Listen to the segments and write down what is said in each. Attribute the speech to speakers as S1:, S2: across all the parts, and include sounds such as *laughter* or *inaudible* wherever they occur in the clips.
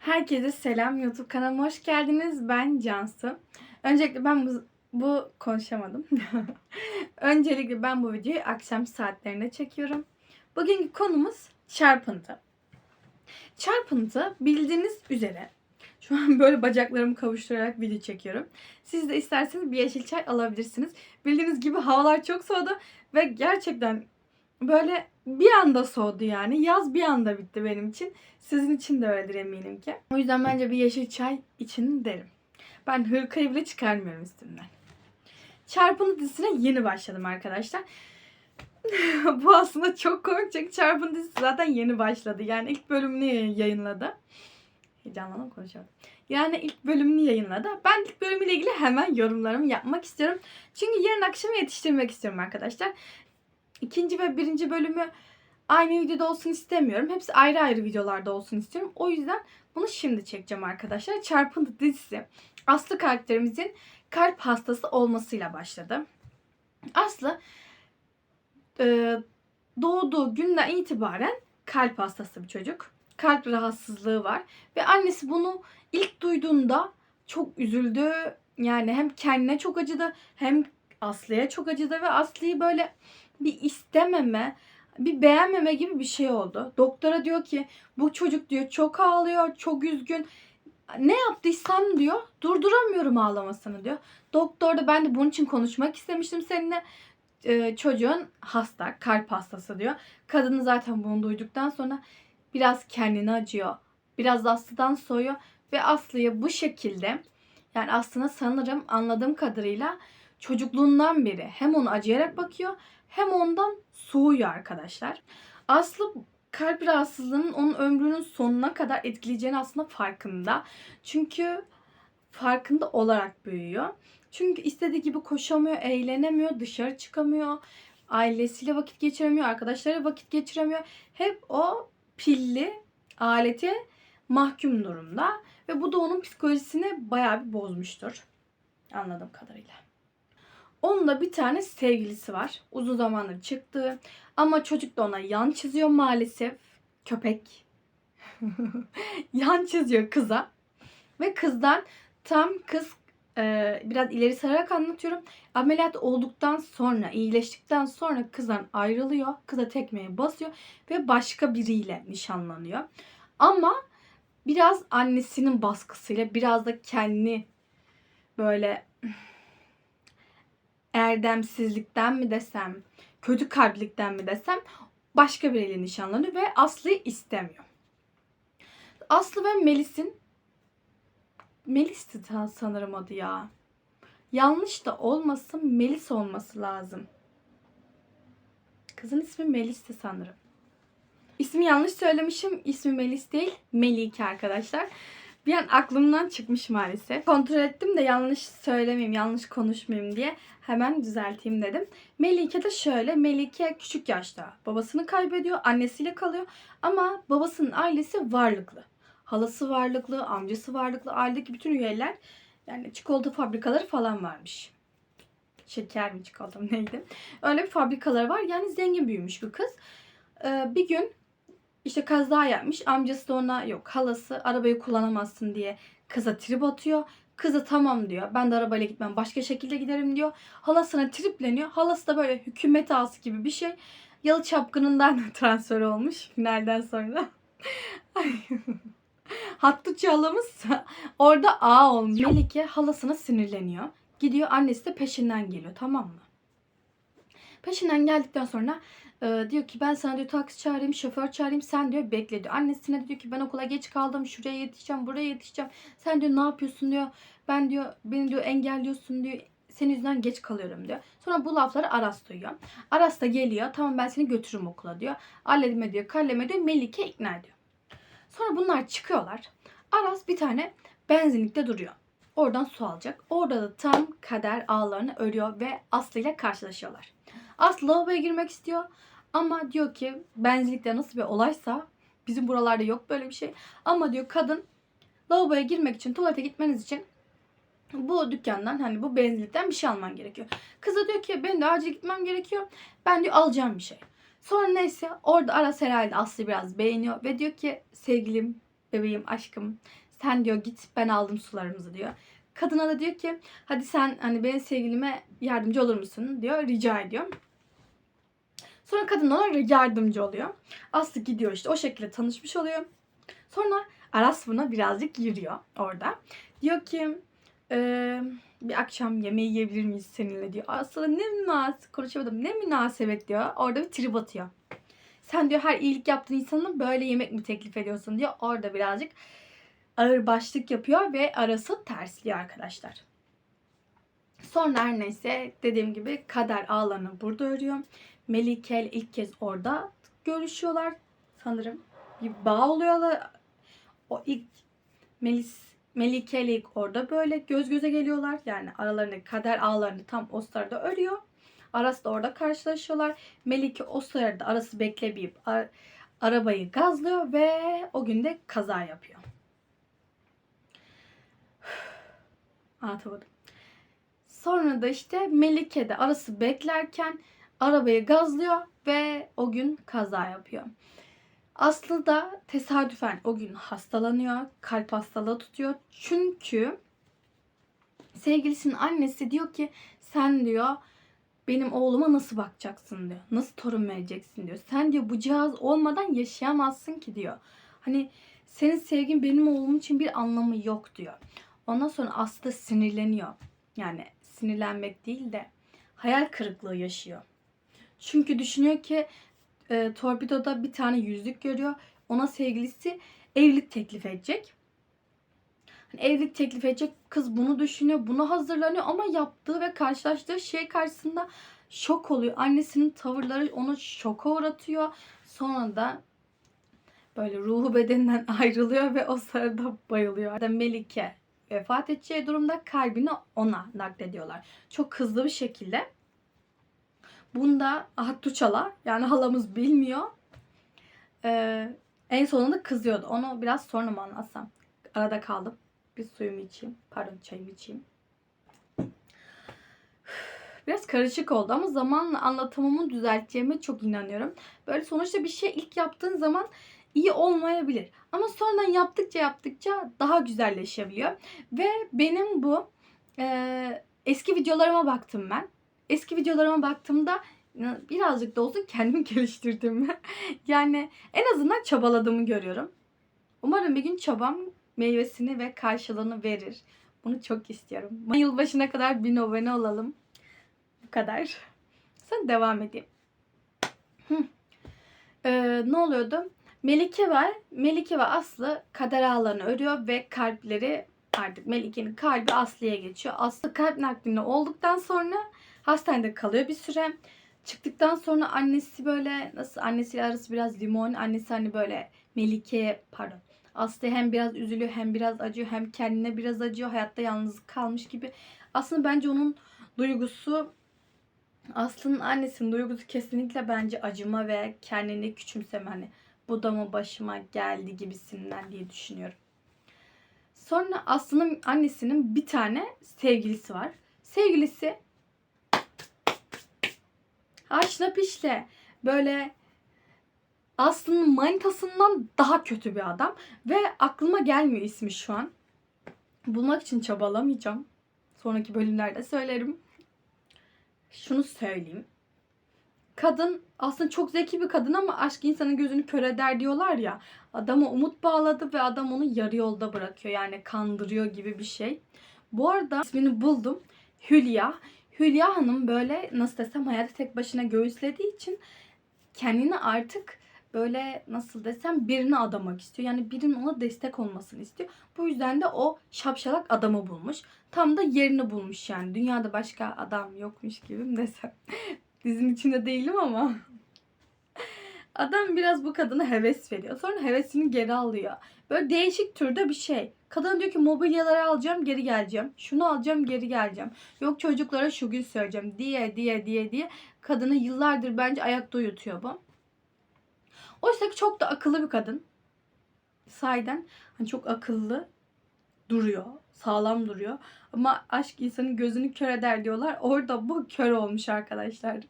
S1: Herkese selam. YouTube kanalıma hoş geldiniz. Ben Cansu. Öncelikle ben bu, bu konuşamadım. *laughs* Öncelikle ben bu videoyu akşam saatlerinde çekiyorum. Bugünkü konumuz çarpıntı. Çarpıntı bildiğiniz üzere şu an böyle bacaklarımı kavuşturarak video çekiyorum. Siz de isterseniz bir yeşil çay alabilirsiniz. Bildiğiniz gibi havalar çok soğudu ve gerçekten böyle bir anda soğudu yani. Yaz bir anda bitti benim için. Sizin için de öyledir eminim ki. O yüzden bence bir yeşil çay için derim. Ben hırkayı bile çıkarmıyorum üstümden. Çarpıntı dizisine yeni başladım arkadaşlar. *laughs* Bu aslında çok komik çünkü Çarpıntı dizisi zaten yeni başladı. Yani ilk bölümünü yayınladı. Heyecanlandım konuşamadım. Yani ilk bölümünü yayınladı. Ben ilk bölümüyle ilgili hemen yorumlarımı yapmak istiyorum. Çünkü yarın akşam yetiştirmek istiyorum arkadaşlar. İkinci ve birinci bölümü aynı videoda olsun istemiyorum. Hepsi ayrı ayrı videolarda olsun istiyorum. O yüzden bunu şimdi çekeceğim arkadaşlar. Çarpıntı dizisi Aslı karakterimizin kalp hastası olmasıyla başladı. Aslı e, doğduğu günden itibaren kalp hastası bir çocuk. Kalp rahatsızlığı var. Ve annesi bunu ilk duyduğunda çok üzüldü. Yani hem kendine çok acıdı hem Aslı'ya çok acıdı ve Aslı'yı böyle bir istememe, bir beğenmeme gibi bir şey oldu. Doktora diyor ki bu çocuk diyor çok ağlıyor, çok üzgün. Ne yaptıysam diyor durduramıyorum ağlamasını diyor. Doktor da ben de bunun için konuşmak istemiştim seninle. Ee, çocuğun hasta, kalp hastası diyor. Kadını zaten bunu duyduktan sonra biraz kendini acıyor. Biraz Aslı'dan soğuyor ve Aslı'ya bu şekilde yani aslında sanırım anladığım kadarıyla çocukluğundan beri hem onu acıyarak bakıyor hem ondan soğuyor arkadaşlar. Aslı kalp rahatsızlığının onun ömrünün sonuna kadar etkileyeceğini aslında farkında. Çünkü farkında olarak büyüyor. Çünkü istediği gibi koşamıyor, eğlenemiyor, dışarı çıkamıyor. Ailesiyle vakit geçiremiyor, arkadaşlarıyla vakit geçiremiyor. Hep o pilli alete mahkum durumda. Ve bu da onun psikolojisini bayağı bir bozmuştur. Anladığım kadarıyla. Onun da bir tane sevgilisi var. Uzun zamandır çıktı. Ama çocuk da ona yan çiziyor maalesef. Köpek. *laughs* yan çiziyor kıza. Ve kızdan tam kız e, biraz ileri sararak anlatıyorum. Ameliyat olduktan sonra, iyileştikten sonra kızdan ayrılıyor. Kıza tekmeye basıyor ve başka biriyle nişanlanıyor. Ama biraz annesinin baskısıyla, biraz da kendi böyle erdemsizlikten mi desem, kötü kalplikten mi desem başka biriyle nişanlanıyor ve Aslı'yı istemiyor. Aslı ve Melis'in Melis'ti sanırım adı ya. Yanlış da olmasın Melis olması lazım. Kızın ismi Melis'ti sanırım. İsmi yanlış söylemişim. İsmi Melis değil. Melike arkadaşlar. Bir an aklımdan çıkmış maalesef. Kontrol ettim de yanlış söylemeyeyim, yanlış konuşmayayım diye hemen düzelteyim dedim. Melike de şöyle. Melike küçük yaşta babasını kaybediyor. Annesiyle kalıyor. Ama babasının ailesi varlıklı. Halası varlıklı, amcası varlıklı. Ailedeki bütün üyeler yani çikolata fabrikaları falan varmış. Şeker mi çikolata neydi? Öyle bir fabrikaları var. Yani zengin büyümüş bir kız. Ee, bir gün işte kaza yapmış. Amcası da ona yok halası arabayı kullanamazsın diye kıza trip atıyor. Kızı tamam diyor. Ben de arabayla gitmem. Başka şekilde giderim diyor. Halasına tripleniyor. Halası da böyle hükümet ağası gibi bir şey. Yalı çapkınından *laughs* transfer olmuş finalden sonra. *laughs* Hattı halamız orada A olmuş. Melike halasına sinirleniyor. Gidiyor annesi de peşinden geliyor tamam mı? Peşinden geldikten sonra e, diyor ki ben sana diyor taksi çağırayım, şoför çağırayım. Sen diyor bekle diyor. Annesine diyor ki ben okula geç kaldım. Şuraya yetişeceğim, buraya yetişeceğim. Sen diyor ne yapıyorsun diyor. Ben diyor beni diyor engelliyorsun diyor. Senin yüzünden geç kalıyorum diyor. Sonra bu lafları Aras duyuyor. Aras da geliyor. Tamam ben seni götürürüm okula diyor. Alleme diyor, kalleme diyor. Melike ikna ediyor. Sonra bunlar çıkıyorlar. Aras bir tane benzinlikte duruyor. Oradan su alacak. Orada da tam kader ağlarını örüyor ve Aslı ile karşılaşıyorlar. Aslı lavaboya girmek istiyor. Ama diyor ki benzinlikte nasıl bir olaysa bizim buralarda yok böyle bir şey. Ama diyor kadın lavaboya girmek için tuvalete gitmeniz için bu dükkandan hani bu benzinlikten bir şey alman gerekiyor. Kıza diyor ki ben de acil gitmem gerekiyor. Ben diyor alacağım bir şey. Sonra neyse orada Aras herhalde Aslı biraz beğeniyor ve diyor ki sevgilim bebeğim aşkım sen diyor git ben aldım sularımızı diyor. Kadına da diyor ki hadi sen hani benim sevgilime yardımcı olur musun diyor rica ediyor. Sonra kadın ona yardımcı oluyor. Aslı gidiyor işte o şekilde tanışmış oluyor. Sonra Aras buna birazcık yürüyor orada. Diyor ki "Ee, bir akşam yemeği yiyebilir miyiz seninle diyor. Aslı ne münasebet konuşamadım ne münasebet diyor. Orada bir trip atıyor. Sen diyor her iyilik yaptığın insana böyle yemek mi teklif ediyorsun diyor. Orada birazcık ağır başlık yapıyor ve arası tersliyor arkadaşlar. Sonra her neyse dediğim gibi kader ağlarını burada örüyor. Melike ile ilk kez orada görüşüyorlar sanırım. Bir bağ oluyorlar. O ilk Melis Melike ile ilk orada böyle göz göze geliyorlar. Yani aralarındaki kader ağlarını tam o sırada örüyor. Aras da orada karşılaşıyorlar. Melike o sırada arası beklemeyip ar- arabayı gazlıyor ve o gün de kaza yapıyor. *sighs* Anlatamadım. Sonra da işte Melike de arası beklerken arabayı gazlıyor ve o gün kaza yapıyor. Aslı da tesadüfen o gün hastalanıyor. Kalp hastalığı tutuyor. Çünkü sevgilisinin annesi diyor ki sen diyor benim oğluma nasıl bakacaksın diyor. Nasıl torun vereceksin diyor. Sen diyor bu cihaz olmadan yaşayamazsın ki diyor. Hani senin sevgin benim oğlum için bir anlamı yok diyor. Ondan sonra Aslı sinirleniyor. Yani sinirlenmek değil de hayal kırıklığı yaşıyor. Çünkü düşünüyor ki e, Torpido'da bir tane yüzük görüyor. Ona sevgilisi evlilik teklif edecek. Hani evlilik teklif edecek kız bunu düşünüyor. Buna hazırlanıyor ama yaptığı ve karşılaştığı şey karşısında şok oluyor. Annesinin tavırları onu şoka uğratıyor. Sonra da böyle ruhu bedeninden *laughs* ayrılıyor ve o sırada bayılıyor. Yani Melike vefat edeceği durumda kalbini ona naklediyorlar. Çok hızlı bir şekilde. Bunda Hattuçala yani halamız bilmiyor. Ee, en sonunda kızıyordu. Onu biraz sonra mı anlatsam? Arada kaldım. Bir suyumu içeyim. Pardon çayımı içeyim. *sighs* Biraz karışık oldu ama zamanla anlatımımı düzelteceğime çok inanıyorum. Böyle sonuçta bir şey ilk yaptığın zaman iyi olmayabilir. Ama sonradan yaptıkça yaptıkça daha güzelleşebiliyor. Ve benim bu e, eski videolarıma baktım ben. Eski videolarıma baktığımda birazcık da olsun kendimi *laughs* geliştirdim. yani en azından çabaladığımı görüyorum. Umarım bir gün çabam meyvesini ve karşılığını verir. Bunu çok istiyorum. Yılbaşına kadar bin abone olalım. Bu kadar. Sonra devam edeyim. Ee, ne oluyordu? Melike var. Melike ve Aslı kader ağlarını örüyor ve kalpleri artık Melike'nin kalbi Aslı'ya geçiyor. Aslı kalp naklini olduktan sonra hastanede kalıyor bir süre. Çıktıktan sonra annesi böyle nasıl annesiyle arası biraz limon. Annesi hani böyle Melike'ye pardon Aslı hem biraz üzülüyor hem biraz acıyor hem kendine biraz acıyor. Hayatta yalnız kalmış gibi. Aslında bence onun duygusu Aslı'nın annesinin duygusu kesinlikle bence acıma ve kendini küçümseme hani bu da mı başıma geldi gibisinden diye düşünüyorum. Sonra Aslı'nın annesinin bir tane sevgilisi var. Sevgilisi Aşna pişle böyle Aslı'nın manitasından daha kötü bir adam. Ve aklıma gelmiyor ismi şu an. Bulmak için çabalamayacağım. Sonraki bölümlerde söylerim. Şunu söyleyeyim. Kadın aslında çok zeki bir kadın ama aşk insanın gözünü kör eder diyorlar ya. Adama umut bağladı ve adam onu yarı yolda bırakıyor. Yani kandırıyor gibi bir şey. Bu arada ismini buldum. Hülya. Hülya Hanım böyle nasıl desem hayatı tek başına göğüslediği için kendini artık böyle nasıl desem birine adamak istiyor. Yani birinin ona destek olmasını istiyor. Bu yüzden de o şapşalak adamı bulmuş. Tam da yerini bulmuş yani. Dünyada başka adam yokmuş gibi desem. *laughs* Dizinin içinde değilim ama. Adam biraz bu kadına heves veriyor. Sonra hevesini geri alıyor. Böyle değişik türde bir şey. Kadın diyor ki mobilyaları alacağım geri geleceğim. Şunu alacağım geri geleceğim. Yok çocuklara şu gün söyleyeceğim diye diye diye diye. Kadını yıllardır bence ayakta uyutuyor bu. Oysa ki çok da akıllı bir kadın. Sahiden hani çok akıllı duruyor. Sağlam duruyor. Ama aşk insanın gözünü kör eder diyorlar. Orada bu kör olmuş arkadaşlar.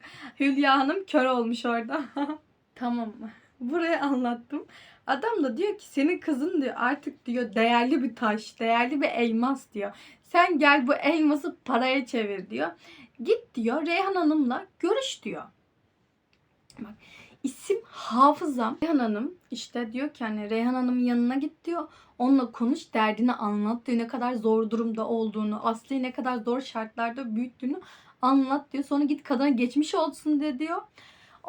S1: Hülya Hanım kör olmuş orada. *laughs* tamam? *laughs* Buraya anlattım. Adam da diyor ki senin kızın diyor artık diyor değerli bir taş, değerli bir elmas diyor. Sen gel bu elması paraya çevir diyor. Git diyor Reyhan Hanım'la görüş diyor. Bak isim hafızam. Reyhan Hanım işte diyor ki hani Reyhan Hanım'ın yanına git diyor. Onunla konuş derdini anlat diyor. Ne kadar zor durumda olduğunu, Aslı'yı ne kadar zor şartlarda büyüttüğünü anlat diyor. Sonra git kadına geçmiş olsun de diyor.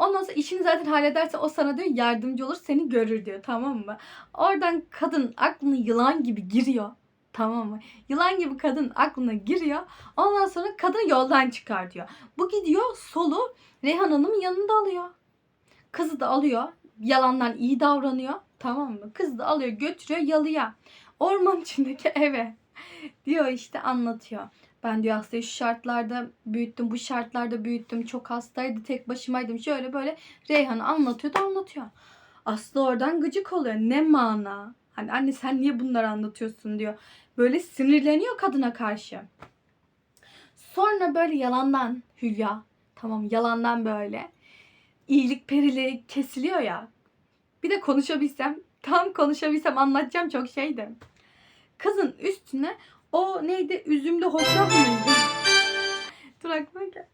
S1: Ondan sonra işini zaten hallederse o sana diyor yardımcı olur seni görür diyor tamam mı? Oradan kadın aklına yılan gibi giriyor. Tamam mı? Yılan gibi kadın aklına giriyor. Ondan sonra kadın yoldan çıkartıyor. Bu gidiyor solu Reyhan Hanım'ın yanında alıyor. Kızı da alıyor. Yalandan iyi davranıyor. Tamam mı? Kızı da alıyor götürüyor yalıya. Orman içindeki *laughs* eve. Diyor işte anlatıyor. Ben diyor Aslı'yı şu şartlarda büyüttüm, bu şartlarda büyüttüm. Çok hastaydı, tek başımaydım. Şöyle böyle Reyhan'ı anlatıyor da anlatıyor. Aslı oradan gıcık oluyor. Ne mana? Hani anne sen niye bunları anlatıyorsun diyor. Böyle sinirleniyor kadına karşı. Sonra böyle yalandan Hülya. Tamam yalandan böyle. iyilik perileri kesiliyor ya. Bir de konuşabilsem, tam konuşabilsem anlatacağım çok şeydi. Kızın üstüne o neydi? Üzümlü hoşaf mıydı? Dur aklıma geldi.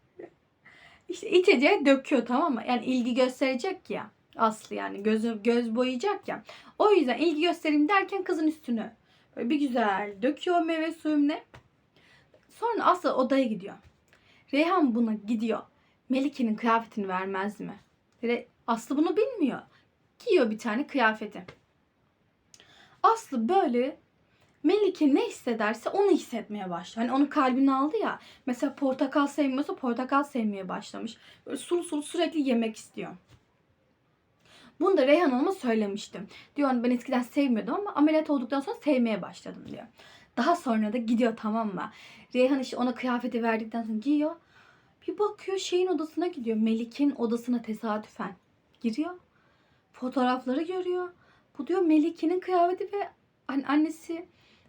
S1: İşte içeceği döküyor tamam mı? Yani ilgi gösterecek ya. Aslı yani gözü göz boyayacak ya. O yüzden ilgi göstereyim derken kızın üstünü böyle bir güzel döküyor meyve suyum ne. Sonra Aslı odaya gidiyor. Reyhan buna gidiyor. Melike'nin kıyafetini vermez mi? Aslı bunu bilmiyor. Giyiyor bir tane kıyafeti. Aslı böyle Melike ne hissederse onu hissetmeye başlıyor. Hani onun kalbini aldı ya. Mesela portakal sevmiyorsa portakal sevmeye başlamış. Böyle sulu sulu sürekli yemek istiyor. Bunu da Reyhan Hanım'a söylemiştim. Diyor ben eskiden sevmiyordum ama ameliyat olduktan sonra sevmeye başladım diyor. Daha sonra da gidiyor tamam mı? Reyhan işte ona kıyafeti verdikten sonra giyiyor. Bir bakıyor şeyin odasına gidiyor. Melik'in odasına tesadüfen giriyor. Fotoğrafları görüyor. Bu diyor Melike'nin kıyafeti ve annesi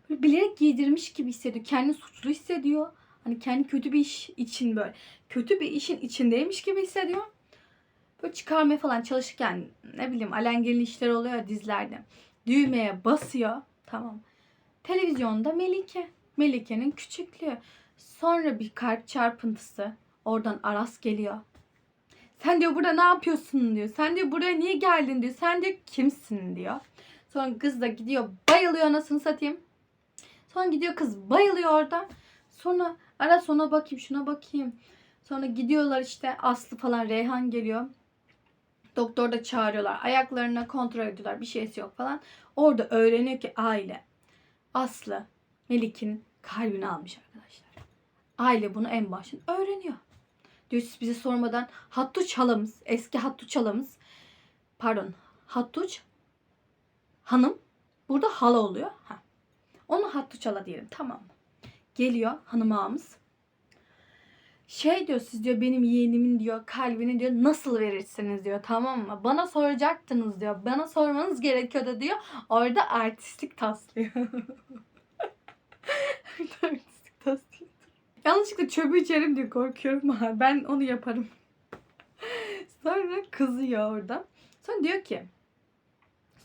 S1: bilerek giydirmiş gibi hissediyor. Kendini suçlu hissediyor. Hani kendi kötü bir iş için böyle kötü bir işin içindeymiş gibi hissediyor. Böyle çıkarmaya falan çalışırken ne bileyim alengirli işler oluyor ya dizilerde. Düğmeye basıyor. Tamam. Televizyonda Melike. Melike'nin küçüklüğü. Sonra bir kalp çarpıntısı. Oradan Aras geliyor. Sen diyor burada ne yapıyorsun diyor. Sen diyor buraya niye geldin diyor. Sen diyor kimsin diyor. Sonra kız da gidiyor bayılıyor anasını satayım. Sonra gidiyor kız bayılıyor orada. Sonra Aras ona bakayım şuna bakayım. Sonra gidiyorlar işte Aslı falan Reyhan geliyor. Doktor da çağırıyorlar. Ayaklarına kontrol ediyorlar. Bir şeysi yok falan. Orada öğreniyor ki aile Aslı Melik'in kalbini almış arkadaşlar. Aile bunu en baştan öğreniyor. Diyor siz bize sormadan Hattuç halamız, eski Hattuç halamız pardon Hattuç hanım burada hala oluyor. Ha. Onu Hattuç hala diyelim tamam mı? Geliyor hanım ağamız. Şey diyor siz diyor benim yeğenimin diyor kalbini diyor nasıl verirsiniz diyor tamam mı? Bana soracaktınız diyor. Bana sormanız gerekiyordu diyor. Orada artistlik taslıyor. *laughs* artistlik taslıyor. Yanlışlıkla çöpü içerim diye korkuyorum ha. *laughs* Ben onu yaparım. Sonra kızıyor orada. Sonra diyor ki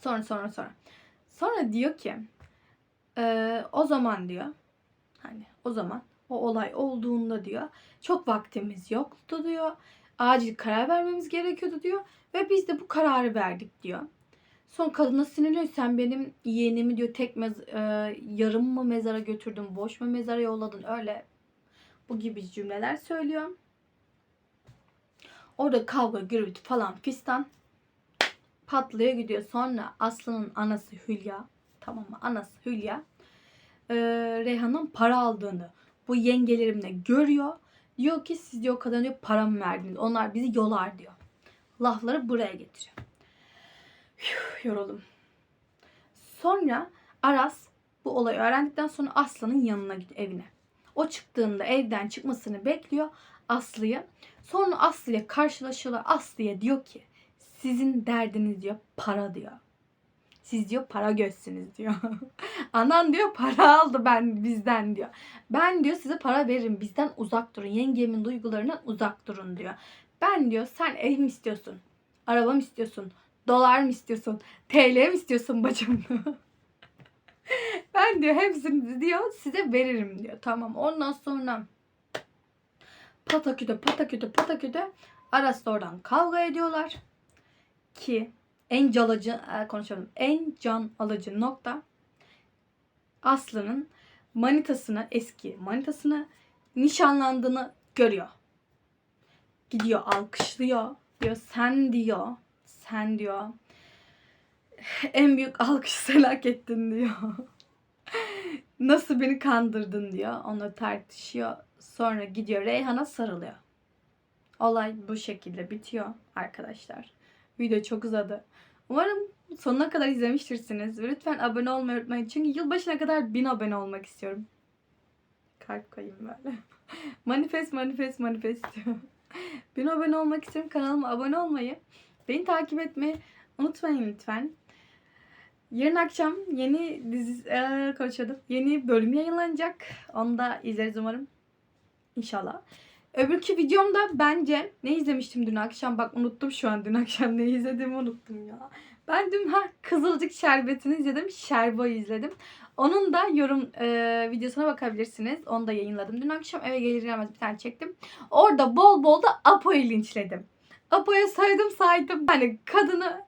S1: sonra sonra sonra. Sonra diyor ki "Ee, o zaman diyor hani o zaman o olay olduğunda diyor çok vaktimiz yoktu diyor. Acil karar vermemiz gerekiyordu diyor. Ve biz de bu kararı verdik diyor. Son kadına sinirleniyor. Sen benim yeğenimi diyor tek mez e, yarım mı mezara götürdün, boş mu mezara yolladın öyle bu gibi cümleler söylüyor. Orada kavga, gürültü falan fistan patlıyor gidiyor. Sonra Aslı'nın anası Hülya, tamam mı? Anası Hülya e, Reyhan'ın para aldığını bu yengelerimle görüyor. Diyor ki siz diyor kadına diyor para verdiniz? Onlar bizi yolar diyor. Lafları buraya getiriyor. Üf, yoruldum. Sonra Aras bu olayı öğrendikten sonra Aslı'nın yanına gidiyor evine. O çıktığında evden çıkmasını bekliyor Aslı'yı. Sonra Aslı'ya karşılaşıyorlar. Aslı'ya diyor ki sizin derdiniz diyor para diyor. Siz diyor para gözsünüz diyor. *laughs* Anan diyor para aldı ben bizden diyor. Ben diyor size para veririm bizden uzak durun. Yengemin duygularından uzak durun diyor. Ben diyor sen ev mi istiyorsun? Araba mı istiyorsun? Dolar mı istiyorsun? TL mi istiyorsun bacım? *laughs* ben diyor hepsini diyor size veririm diyor. Tamam ondan sonra pataküde pataküde pataküde Aras da oradan kavga ediyorlar. Ki en can alıcı e, konuşalım. En can alıcı nokta Aslı'nın manitasını eski manitasını nişanlandığını görüyor. Gidiyor alkışlıyor. Diyor sen diyor. Sen diyor. *sighs* En büyük alkış sen hak ettin diyor. *laughs* Nasıl beni kandırdın diyor. Onu tartışıyor. Sonra gidiyor Reyhan'a sarılıyor. Olay bu şekilde bitiyor arkadaşlar. Video çok uzadı. Umarım sonuna kadar izlemiştirsiniz. Ve lütfen abone olmayı unutmayın. Çünkü yılbaşına kadar 1000 abone olmak istiyorum. Kalp koyayım böyle. *laughs* manifest manifest manifest *laughs* diyor. 1000 abone olmak istiyorum. Kanalıma abone olmayı, beni takip etmeyi unutmayın lütfen. Yarın akşam yeni dizi ee, konuşuyordum. Yeni bölüm yayınlanacak. Onu da izleriz umarım. İnşallah. Öbürkü videomda bence ne izlemiştim dün akşam? Bak unuttum şu an dün akşam ne izlediğimi unuttum ya. Ben dün ha Kızılcık Şerbeti'ni izledim. Şerbo'yu izledim. Onun da yorum e, videosuna bakabilirsiniz. Onu da yayınladım. Dün akşam eve gelir gelmez bir tane çektim. Orada bol bol da Apo'yu linçledim. Apo'ya saydım saydım. Hani kadını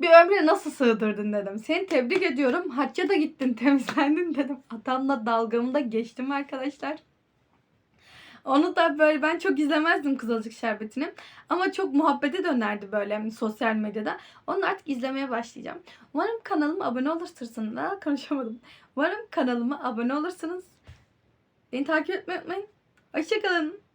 S1: bir ömre nasıl sığdırdın dedim. Seni tebrik ediyorum. Hacca da gittin temizlendin dedim. Atamla dalgamı da geçtim arkadaşlar. Onu da böyle ben çok izlemezdim Kızılcık Şerbeti'ni. Ama çok muhabbete dönerdi böyle sosyal medyada. Onu artık izlemeye başlayacağım. Umarım kanalıma abone olursunuz. Daha konuşamadım. Umarım kanalıma abone olursunuz. Beni takip etmeyi unutmayın. Hoşçakalın.